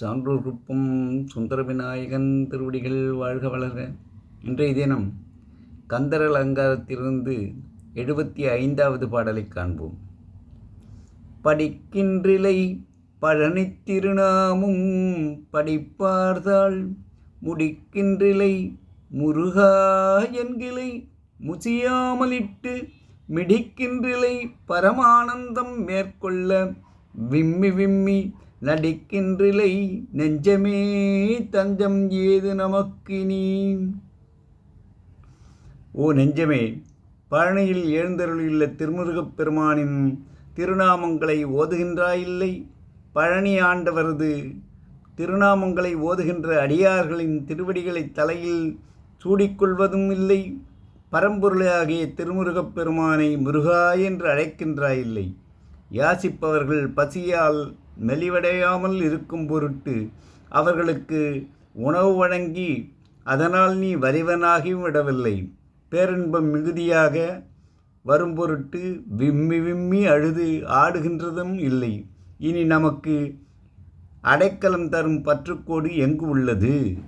சான்றோருப்பும் சுந்தர விநாயகன் திருவடிகள் வாழ்க வளர்க. இன்றைய தினம் கந்தர் அலங்காரத்திலிருந்து எழுபத்தி ஐந்தாவது பாடலை காண்போம். படிக்கின்றிலை பழனி திருநாமும் படிப்பார்தாள். முடிக்கின்றிலை முருகா என்கிளை முசியாமலிட்டு மிடிக்கின்றிலை பரமானந்தம் மேற்கொள்ள விம்மி விம்மி நடிக்கின்றிலை நெஞ்சமே தஞ்சம் ஏது நமக்கினி. ஓ நெஞ்சமே பழனியில் எழுந்தருளியுள்ள திருமுருகப் பெருமானின் திருநாமங்களை ஓதுகின்றாயில்லை. பழனி ஆண்டவரது திருநாமங்களை ஓதுகின்ற அடியார்களின் திருவடிகளை தலையில் சூடிக்கொள்வதும் இல்லை. பரம்பொருளாகிய திருமுருகப் பெருமானை முருகா என்று அழைக்கின்றாயில்லை. யாசிப்பவர்கள் பசியால் மெலிவடையாமல் இருக்கும் பொருட்டு அவர்களுக்கு உணவு வழங்கி அதனால் நீ வரைவனாகியும் விடவில்லை. பேரின்பம் மிகுதியாக வரும் பொருட்டு விம்மி விம்மி அழுது ஆடுகின்றதும் இல்லை. இனி நமக்கு அடைக்கலம் தரும் பற்றுக்கோடு எங்கு உள்ளது?